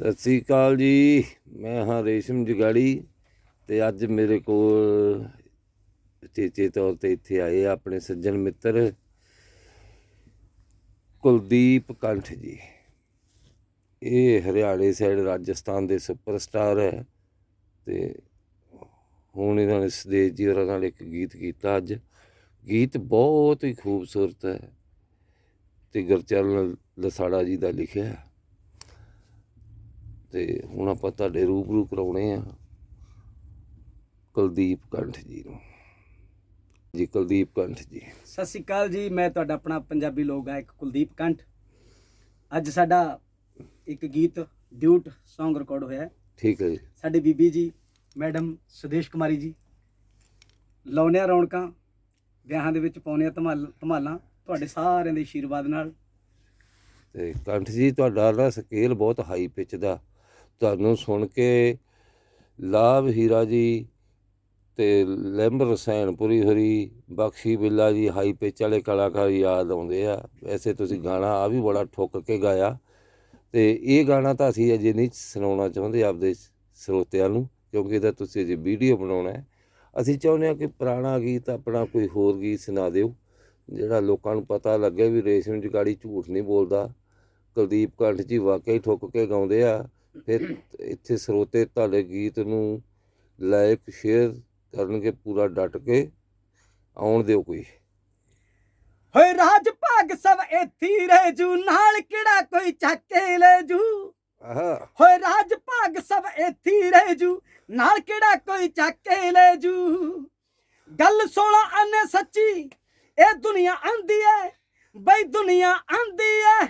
ਸਤਿ ਸ੍ਰੀ ਅਕਾਲ ਜੀ। ਮੈਂ ਹਾਂ ਰੇਸ਼ਮ ਜਗਾੜੀ ਤੇ ਅੱਜ ਮੇਰੇ ਕੋਲ ਚੇਚੇ ਤੌਰ ਤੇ ਇੱਥੇ ਆਏ ਆਪਣੇ ਸੱਜਣ ਮਿੱਤਰ ਕੁਲਦੀਪ ਕੰਠ ਜੀ। ਇਹ ਹਰਿਆਣੇ ਸਾਈਡ ਰਾਜਸਥਾਨ ਦੇ ਸੁਪਰਸਟਾਰ ਹੈ ਤੇ ਹੁਣ ਇਹਨਾਂ ਨੇ ਸਦੇਜ ਜੀ ਹੋਰਾਂ ਨਾਲ ਇੱਕ ਗੀਤ ਕੀਤਾ ਅੱਜ। ਗੀਤ ਬਹੁਤ ਹੀ ਖੂਬਸੂਰਤ ਹੈ ਤੇ ਗੁਰਚਰਨ ਲਸਾੜਾ ਜੀ ਦਾ ਲਿਖਿਆ ਤੇ ਹੁਣ ਆਪਾਂ ਤੁਹਾਡੇ ਰੂਬਰੂ ਕਰਾਉਣੇ ਆ ਕੁਲਦੀਪ ਕੰਠ ਜੀ ਨੂੰ। ਜੀ ਕੁਲਦੀਪ ਕੰਠ ਜੀ। ਸਤਿ ਸ਼੍ਰੀ ਅਕਾਲ ਜੀ ਮੈਂ ਤੁਹਾਡਾ ਆਪਣਾ ਪੰਜਾਬੀ ਲੋਕ ਗਾਇਕ ਕੁਲਦੀਪ ਕੰਠ। ਅੱਜ ਸਾਡਾ ਇੱਕ ਗੀਤ ਡਿਊਟ Song ਰਿਕਾਰਡ ਹੋਇਆ ਹੈ। ਠੀਕ ਹੈ ਜੀ। ਸਾਡੇ ਬੀਬੀ ਜੀ ਮੈਡਮ ਸੁਦੇਸ਼ ਕੁਮਾਰੀ ਜੀ ਲਾਉਣਿਆ ਰੌਣਕਾਂ ਵਿਆਹਾਂ ਦੇ ਵਿੱਚ ਪਾਉਣਿਆ ਧਮਾਲ ਧਮਾਲਾਂ ਤੁਹਾਡੇ ਸਾਰਿਆਂ ਦੇ ਆਸ਼ੀਰਵਾਦ ਨਾਲ। ਤੇ ਕੰਠ ਜੀ ਤੁਹਾਡਾ ਨਾ ਸਕੇਲ ਬਹੁਤ ਹਾਈ ਪਿਚ ਦਾ। ਤੁਹਾਨੂੰ ਸੁਣ ਕੇ ਲਾਭ ਹੀਰਾ ਜੀ ਤੇ ਲੈਂਬ ਰਸੈਣਪੁਰੀ ਹਰੀ, ਬਖਸ਼ੀ ਬਿੱਲਾ ਜੀ, ਹਾਈ ਪਿਚ ਵਾਲੇ ਕਲਾਕਾਰ ਯਾਦ ਆਉਂਦੇ ਆ। ਵੈਸੇ ਤੁਸੀਂ ਗਾਣਾ ਆ ਵੀ ਬੜਾ ਠੁੱਕ ਕੇ ਗਾਇਆ। ਤੇ ਇਹ ਗਾਣਾ ਤਾਂ ਅਸੀਂ ਅਜੇ ਨਹੀਂ ਸੁਣਾਉਣਾ ਚਾਹੁੰਦੇ ਆਪਦੇ ਸਰੋਤਿਆਂ ਨੂੰ, ਕਿਉਂਕਿ ਇਹਦਾ ਤੁਸੀਂ ਅਜੇ ਵੀਡੀਓ ਬਣਾਉਣਾ ਹੈ। ਅਸੀਂ ਚਾਹੁੰਦੇ ਹਾਂ ਕਿ ਪੁਰਾਣਾ ਗੀਤ ਆਪਣਾ ਕੋਈ ਹੋਰ ਗੀਤ ਸੁਣਾ ਦਿਓ, ਜਿਹੜਾ ਲੋਕਾਂ ਨੂੰ ਪਤਾ ਲੱਗੇ ਵੀ ਰੇਸ਼ਮ ਜਗਾੜੀ ਝੂਠ ਨਹੀਂ ਬੋਲਦਾ। ਕੁਲਦੀਪ ਕੰਠ ਜੀ ਵਾਕਈ ਠੁੱਕ ਕੇ ਗਾਉਂਦੇ ਆ। ਫਿਰ ਇੱਥੇ ਸਰੋਤੇ ਤੁਹਾਡੇ ਗੀਤ ਨੂੰ ਲਾਇਕ ਸ਼ੇਅਰ ਕਰਨਗੇ ਪੂਰਾ ਡਟ ਕੇ। ਆਉਣ ਦਿਓ ਕੋਈ। ਹੋਏ ਰਾਜ ਭਾਗ ਸਭ ਇੱਥੀ ਰਹਿ ਜੂ ਨਾਲ ਕਿਹੜਾ ਕੋਈ ਚੱਕ ਲੈ ਜੂ? ਆਹਾ। ਹੋਏ ਰਾਜ ਭਾਗ ਸਭ ਇੱਥੀ ਰਹਿ ਜੂ ਨਾਲ ਕਿਹੜਾ ਕੋਈ ਚੱਕ ਲੈ ਜੂ? ਗੱਲ ਸੋਣਾ ਅਨੇ ਸੱਚੀ ਇਹ ਦੁਨੀਆ ਆਂਦੀ ਐ ਬਈ ਦੁਨੀਆ ਆਂਦੀ ਐ।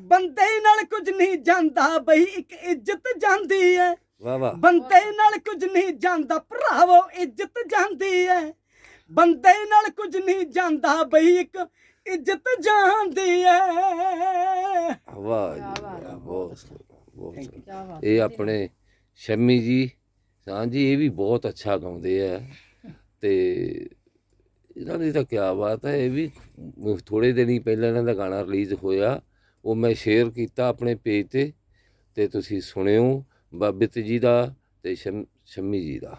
ਬੰਦੇ ਨਾਲ ਕੁਝ ਨਹੀਂ ਜਾਂਦਾ ਬਈ ਇੱਕ ਇੱਜ਼ਤ ਜਾਂਦੀ ਐ। ਵਾਹ ਵਾਹ। ਬੰਦੇ ਨਾਲ ਕੁਝ ਨਹੀਂ ਜਾਂਦਾ ਭਰਾਵੋ ਇੱਜ਼ਤ ਜਾਂਦੀ ਐ। ਬੰਦੇ ਨਾਲ ਕੁਝ ਨਹੀਂ ਜਾਂਦਾ ਬਈ ਇੱਕ ਇੱਜ਼ਤ ਜਾਂਦੀ ਐ। ਵਾਹ ਜੀ, ਵਾਹ, ਬਹੁਤ ਸੋਹਣਾ, ਬਹੁਤ ਸੋਹਣਾ। ਇਹ ਆਪਣੇ ਸ਼ੰਮੀ ਜੀ ਹਾਂ ਜੀ ਇਹ ਵੀ ਬਹੁਤ ਅੱਛਾ ਗਾਉਂਦੇ ਆ ਤੇ ਇਹਨਾਂ ਦੀ ਤਾਂ ਕੀ ਬਾਤ ਹੈ ਇਹ ਵੀ ਥੋੜੇ ਦਿਨ ਹੀ ਪਹਿਲਾਂ ਇਹਨਾਂ ਦਾ ਗਾਣਾ ਰਿਲੀਜ਼ ਹੋਇਆ। ਉਹ ਮੈਂ ਸ਼ੇਅਰ ਕੀਤਾ ਆਪਣੇ ਪੇਜ ਤੇ ਤੇ ਤੁਸੀਂ ਸੁਣਿਓ ਬਾਬਿਤ ਜੀ ਦਾ ਤੇ ਸ਼ਮ- ਜੀ ਦਾ।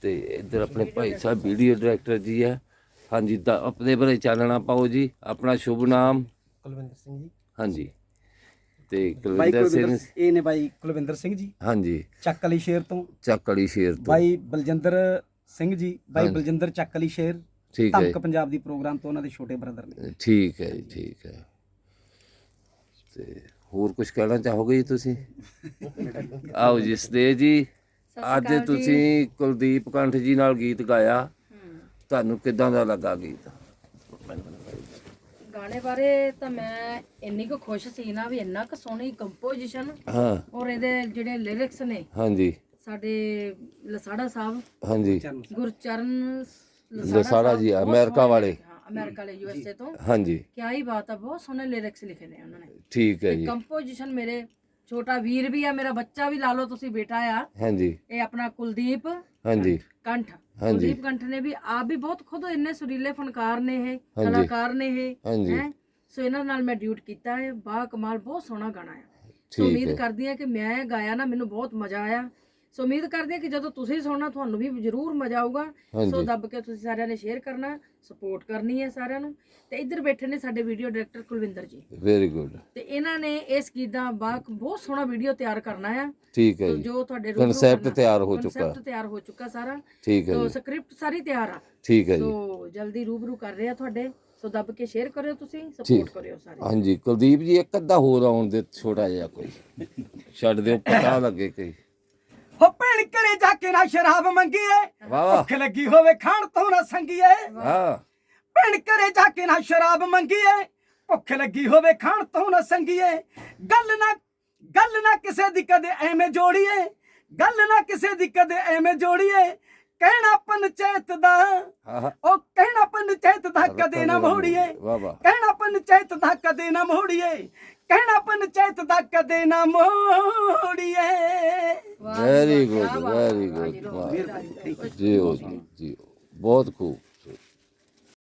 ਤੇ ਇੱਧਰ ਆਪਣੇ ਭਾਈ ਸਾਹਿਬ ਵੀਡੀਓ ਡਾਇਰੈਕਟਰ ਜੀ ਆ ਹਾਂਜੀ ਦਾ ਆਪਣੇ ਬਾਰੇ ਚਾਨਣਾ ਪਾਓ ਜੀ। ਆਪਣਾ ਸ਼ੁਭ ਨਾਮ? ਕੁਲਵਿੰਦਰ ਸਿੰਘ ਜੀ। ਹਾਂਜੀ। ਤੇ ਬਾਈ ਕੁਲਵਿੰਦਰ ਸਿੰਘ ਇਹ ਨੇ ਬਾਈ ਕੁਲਵਿੰਦਰ ਸਿੰਘ ਜੀ। ਹਾਂਜੀ। ਚੱਕ ਵਾਲੀ ਸ਼ੇਰ ਤੋਂ। ਚੱਕੜੀ ਸ਼ੇਰ ਤੋਂ। ਬਾਈ ਬਲਜਿੰਦਰ ਸਿੰਘ ਜੀ। ਬਾਈ ਹਾਂਜੀ। ਬਲਜਿੰਦਰ ਚੱਕ ਵਾਲੀ ਸ਼ੇਰ ਠੀਕ ਹੈ ਧਮਕ ਪੰਜਾਬ ਦੀ ਪ੍ਰੋਗਰਾਮ ਤੋਂ ਉਹਨਾਂ ਦੇ ਛੋਟੇ ਬ੍ਰਦਰ ਨੇ। ਠੀਕ ਹੈ ਜੀ ਠੀਕ ਹੈ। ਤੇ ਹੋਰ ਕੁਝ ਕਹਿਣਾ ਚਾਹੋਗੇ ਜੀ ਤੁਸੀਂ? ਆਓ ਜੀ ਸਦੇ ਜੀ। ਅੱਜ ਤੁਸੀਂ ਕੁਲਦੀਪ ਕੰਠ ਜੀ ਨਾਲ ਗੀਤ ਗਾਇਆ। ਤੁਹਾਨੂੰ ਕਿਦਾਂ ਦਾ ਲੱਗਾ ਗੀਤ? ਗਾਣੇ ਬਾਰੇ ਤਾਂ ਮੈਂ ਇੰਨੀ ਕੁ ਖੁਸ਼ ਸੀ ਨਾ ਵੀ ਇੰਨਾ ਕੁ ਸੋਹਣੀ ਕੰਪੋਜੀਸ਼ਨ ਹਾਂ। ਔਰ ਇਹਦੇ ਜਿਹੜੇ ਲਿਰਿਕਸ ਨੇ। ਹਾਂਜੀ। ਸਾਡੇ ਲਸਾੜਾ ਸਾਹਿਬ ਹਾਂਜੀ। ਗੁਰਚਰਨ ਲਸਾੜਾ ਜੀ, ਅਮਰੀਕਾ ਵਾਲੇ। ਅਮਰੀਕਾ ਵਾਲੇ ਯੂਐਸਏ ਤੋਂ। ਹਾਂਜੀ। ਕਿਆ ਹੀ ਬਾਤ ਆ ਬਹੁਤ ਸੋਹਣੇ ਲਿਰਿਕਸ ਲਿਖੇ ਨੇ ਉਹਨਾਂ ਨੇ। ਠੀਕ ਹੈ ਜੀ। ਕੰਪੋਜੀਸ਼ਨ ਮੇਰੇ ਛੋਟਾ ਵੀਰ ਵੀ ਆ ਮੇਰਾ ਬੱਚਾ ਵੀ ਲਾ ਲਓ ਤੁਸੀਂ ਬੇਟਾ ਆ। ਹਾਂਜੀ। ਇਹ ਆਪਣਾ ਕੁਲਦੀਪ ਹਾਂਜੀ। ਕੰਠ। ਹਾਂਜੀ। ਕੁਲਦੀਪ ਕੰਠ ਨੇ ਵੀ ਆਪ ਵੀ ਬਹੁਤ ਖੁਦ ਇੰਨੇ ਸੁਰੀਲੇ ਫਨਕਾਰ ਨੇ ਇਹ। ਕਲਾਕਾਰ ਨੇ ਇਹ ਹਾਂਜੀ। ਸੋ ਇਹਨਾਂ ਨਾਲ ਮੈਂ ਡਿਊਟ ਕੀਤਾ ਹੈ ਬਾ ਕਮਾਲ ਬਹੁਤ ਸੋਹਣਾ ਗਾਣਾ ਸੋ ਠੀਕ ਉਮੀਦ ਕਰਦੀ ਹਾਂ ਕਿ ਮੈਂ ਗਾਇਆ ਨਾ ਮੈਨੂੰ ਬਹੁਤ ਮਜ਼ਾ ਆਇਆ। ਸੋ ਉਮੀਦ ਕਰਦੀ ਹਾਂ ਕਿ ਜਦੋਂ ਤੁਸੀਂ ਸੁਣਨਾ ਤੁਹਾਨੂੰ ਵੀ ਜ਼ਰੂਰ ਮਜ਼ਾ ਆਊਗਾ। ਸੋ ਦੱਬ ਕੇ ਤੁਸੀਂ ਸਾਰਿਆਂ ਨੇ ਸ਼ੇਅਰ ਕਰਨਾ ਸਪੋਰਟ ਕਰਨੀ ਹੈ ਸਾਰਿਆਂ ਨੂੰ। ਤੇ ਇੱਧਰ ਬੈਠੇ ਨੇ ਸਾਡੇ ਵੀਡੀਓ ਡਾਇਰੈਕਟਰ ਕੁਲਵਿੰਦਰ ਜੀ। ਵੈਰੀ ਗੁੱਡ ਤੇ ਇਹਨਾਂ ਨੇ ਇਸ ਗੀਤ ਦਾ ਬਹੁਤ ਸੋਹਣਾ ਵੀਡੀਓ ਤਿਆਰ ਕਰਨਾ ਆ। ਠੀਕ ਹੈ ਜੀ। ਜੋ ਤੁਹਾਡੇ ਕਰਨਾ- ਤਿਆਰ ਹੋ ਚੁੱਕਾ। Concept ਤਿਆਰ ਹੋ ਚੁੱਕਾ ਸਾਰਾ। ਠੀਕ ਹੈ ਸੋ ਸਕ੍ਰਿਪਟ ਸਾਰੀ ਤਿਆਰ ਆ। ਠੀਕ ਹੈ ਜੀ। ਸੋ ਜਲਦੀ ਰੂਬਰੂ ਕਰ ਰਹੇ ਆ ਤੁਹਾਡੇ। ਸੋ ਦੱਬ ਕੇ ਸ਼ੇਅਰ ਕਰਿਓ ਤੁਸੀਂ ਸਪੋਰਟ। ਕਰਿਓ ਸਾਰੇ। ਹਾਂਜੀ ਕੁਲਦੀਪ ਜੀ ਇੱਕ ਅੱਧਾ ਹੋਰ ਆਉਣ ਦੇ ਛੋਟਾ ਜਿਹਾ ਕੋਈ। ਛੱਡ ਦਿਓ ਪਤਾ ਲੱਗੇ ਕੋਈ। ਹੋ ਭੈਣ ਘਰੇ ਜਾ ਕੇ ਨਾ ਸ਼ਰਾਬ ਮੰਗੀਏ। ਵਾਹ ਵਾਹ। ਭੁੱਖ ਲੱਗੀ ਹੋਵੇ ਖਾਣ ਤੋਂ ਨਾ ਸੰਗੀਏ। ਹਾਂ ਭੈਣ ਘਰੇ ਜਾ ਕੇ ਨਾ ਸ਼ਰਾਬ ਮੰਗੀਏ। ਭੁੱਖ ਲੱਗੀ ਹੋਵੇ ਖਾਣ ਤੋਂ ਨਾ ਸੰਗੀਏ। ਗੱਲ ਨਾ ਗੱਲ ਨਾ ਕਿਸੇ ਦੀ ਕਦੇ ਐਵੇਂ ਜੋੜੀਏ। ਗੱਲ ਨਾ ਕਿਸੇ ਦੀ ਕਦੇ ਐਵੇਂ ਜੋੜੀਏ। ਕਹਿਣਾ ਪੰਚਾਇਤ ਦਾ। ਉਹ ਕਹਿਣਾ ਪੰਚਾਇਤ ਦਾ ਕਦੇ ਨਾ ਮੋੜੀਏ। ਕਹਿਣਾ ਪੰਚਾਇਤ ਦਾ ਕਦੇ ਨਾ ਮੋੜੀਏ। ਕਹਿਣਾ ਪੰਚਾਇਤ ਦਾ ਕਦੇ ਨਾ ਮੋੜੀਏ। ਵੈਰੀ ਗੁੱਡ ਵੈਰੀ ਗੁੱਡ ਜੀ, ਜੀ, ਬਹੁਤ ਖੂਬ।